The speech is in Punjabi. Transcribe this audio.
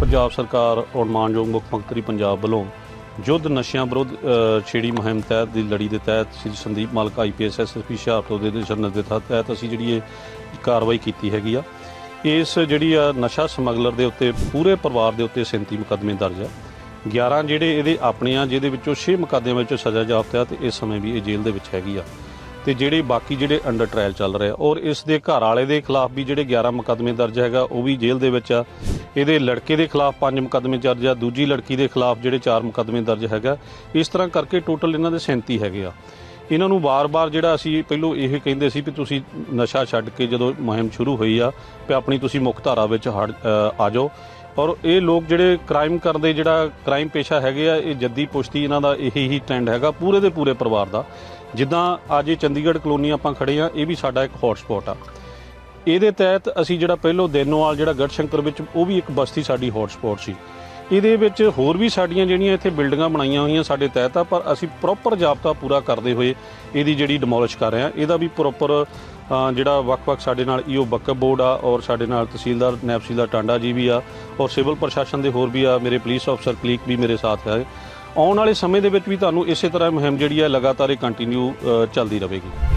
ਪੰਜਾਬ ਸਰਕਾਰ ਔਰ ਮਾਨਯੋਗ ਮੁੱਖ ਮੰਤਰੀ ਪੰਜਾਬ ਵੱਲੋਂ ਯੁੱਧ ਨਸ਼ਿਆਂ ਵਿਰੁੱਧ ਛੇੜੀ ਮੁਹਿੰਮ ਤਹਿਤ ਦੀ ਲੜੀ ਦੇ ਤਹਿਤ ਸ੍ਰੀ ਸੰਦੀਪ ਮਾਲਕ ਆਈਪੀਐਸ ਐਸਐਸਪੀ ਹੁਸ਼ਿਆਰਪੁਰ ਦੇ ਦਿਸ਼ਾ ਨਿਰਦੇਸ਼ਾਂ ਤਹਿਤ ਅਸੀਂ ਜਿਹੜੀ ਇਹ ਕਾਰਵਾਈ ਕੀਤੀ ਹੈਗੀ ਆ। ਇਸ ਜਿਹੜੀ ਆ ਨਸ਼ਾ ਸਮਗਲਰ ਦੇ ਉੱਤੇ, ਪੂਰੇ ਪਰਿਵਾਰ ਦੇ ਉੱਤੇ 37 ਮੁਕੱਦਮੇ ਦਰਜ ਆ। 11 ਜਿਹੜੇ ਇਹਦੇ ਆਪਣੇ ਆ, ਜਿਹਦੇ ਵਿੱਚੋਂ 6 ਮੁਕੱਦਮਿਆਂ ਵਿੱਚੋਂ ਸਜ਼ਾ ਜਾਪਤ ਯਾਫਤਾ ਤੇ ਇਸ ਸਮੇਂ ਵੀ ਇਹ ਜੇਲ੍ਹ ਦੇ ਵਿੱਚ ਹੈਗੀ ਆ। ਤੇ ਜਿਹੜੇ ਬਾਕੀ ਜਿਹੜੇ ਅੰਡਰ ਟ੍ਰਾਇਲ ਚੱਲ ਰਹੇ ਆ ਔਰ ਇਸ ਦੇ ਘਰ ਵਾਲੇ ਦੇ ਖਿਲਾਫ ਵੀ ਜਿਹੜੇ 11 ਮੁਕੱਦਮੇ ਦਰਜ ਹੈਗਾ, ਉਹ ਵੀ ਜੇਲ੍ਹ ਦੇ ਵਿੱਚ ਆ। ਇਹਦੇ ਲੜਕੇ ਦੇ ਖਿਲਾਫ ਪੰਜ ਮੁਕੱਦਮੇ ਦਰਜ ਆ, ਦੂਜੀ ਲੜਕੀ ਦੇ ਖਿਲਾਫ ਜਿਹੜੇ ਚਾਰ ਮੁਕੱਦਮੇ ਦਰਜ ਹੈਗਾ। ਇਸ ਤਰ੍ਹਾਂ ਕਰਕੇ ਟੋਟਲ ਇਹਨਾਂ ਦੇ 37 ਹੈਗੇ ਆ। ਇਹਨਾਂ ਨੂੰ ਵਾਰ-ਵਾਰ ਜਿਹੜਾ ਅਸੀਂ ਪਹਿਲੋਂ ਇਹ ਕਹਿੰਦੇ ਸੀ ਵੀ ਤੁਸੀਂ ਨਸ਼ਾ ਛੱਡ ਕੇ ਜਦੋਂ ਮੁਹਿੰਮ ਸ਼ੁਰੂ ਹੋਈ ਆ, ਵੀ ਆਪਣੀ ਤੁਸੀਂ ਮੁੱਖ ਧਾਰਾ ਵਿੱਚ ਹਟ- ਆ ਜਾਓ। ਔਰ ਇਹ ਲੋਕ ਜਿਹੜੇ ਕ੍ਰਾਈਮ ਕਰਦੇ ਜਿਹੜਾ ਕ੍ਰਾਈਮ ਪੇਸ਼ਾ ਹੈਗੇ ਆ, ਇਹ ਜੱਦੀ ਪੁਸ਼ਤੀ ਇਹਨਾਂ ਦਾ ਇਹੀ ਹੀ ਟ੍ਰੈਂਡ ਹੈਗਾ, ਪੂਰੇ ਦੇ ਪੂਰੇ ਪਰਿਵਾਰ ਦਾ। ਜਿੱਦਾਂ ਅੱਜ ਇਹ ਚੰਡੀਗੜ੍ਹ ਕਲੋਨੀ ਆਪਾਂ ਖੜੇ ਆ, ਇਹ ਵੀ ਸਾਡਾ ਇੱਕ ਹੌਟ ਸਪੌਟ ਆ। ਇਹਦੇ ਤਹਿਤ ਅਸੀਂ ਜਿਹੜਾ ਪਹਿਲੋਂ ਦੇਨੋਵਾਲ ਜਿਹੜਾ ਗੜਸ਼ੰਕਰ ਵਿੱਚ, ਉਹ ਵੀ ਇੱਕ ਬਸਤੀ ਸਾਡੀ ਹੌਟ ਸੀ। ਇਹਦੇ ਵਿੱਚ ਹੋਰ ਵੀ ਸਾਡੀਆਂ ਜਿਹੜੀਆਂ ਇੱਥੇ ਬਿਲਡਿੰਗਾਂ ਬਣਾਈਆਂ ਹੋਈਆਂ ਸਾਡੇ ਤਹਿਤ ਆ, ਪਰ ਅਸੀਂ ਪ੍ਰੋਪਰ ਜਾਬਤਾ ਪੂਰਾ ਕਰਦੇ ਹੋਏ ਇਹਦੀ ਜਿਹੜੀ ਡਿਮੋਲਿਸ਼ ਕਰ ਰਹੇ ਆ ਇਹਦਾ ਵੀ ਪ੍ਰੋਪਰ ਜਿਹੜਾ ਵੱਖ-ਵੱਖ ਸਾਡੇ ਨਾਲ ਈਓ ਬੱਕਬ ਬੋਰਡ ਆ, ਔਰ ਸਾਡੇ ਨਾਲ ਤਹਿਸੀਲਦਾਰ ਨਾਇਬ ਟਾਂਡਾ ਜੀ ਵੀ ਆ, ਔਰ ਸਿਵਲ ਪ੍ਰਸ਼ਾਸਨ ਦੇ ਹੋਰ ਵੀ ਆ, ਮੇਰੇ ਪੁਲਿਸ ਅਫਸਰ ਕਲੀਕ ਵੀ ਮੇਰੇ ਸਾਥ ਹੈ। ਆਉਣ ਵਾਲੇ ਸਮੇਂ ਦੇ ਵਿੱਚ ਵੀ ਤੁਹਾਨੂੰ ਇਸੇ ਤਰ੍ਹਾਂ ਮੁਹਿੰਮ ਜਿਹੜੀ ਆ, ਲਗਾਤਾਰ ਇਹ ਕੰਟੀਨਿਊ ਚੱਲਦੀ ਰਹੇਗੀ।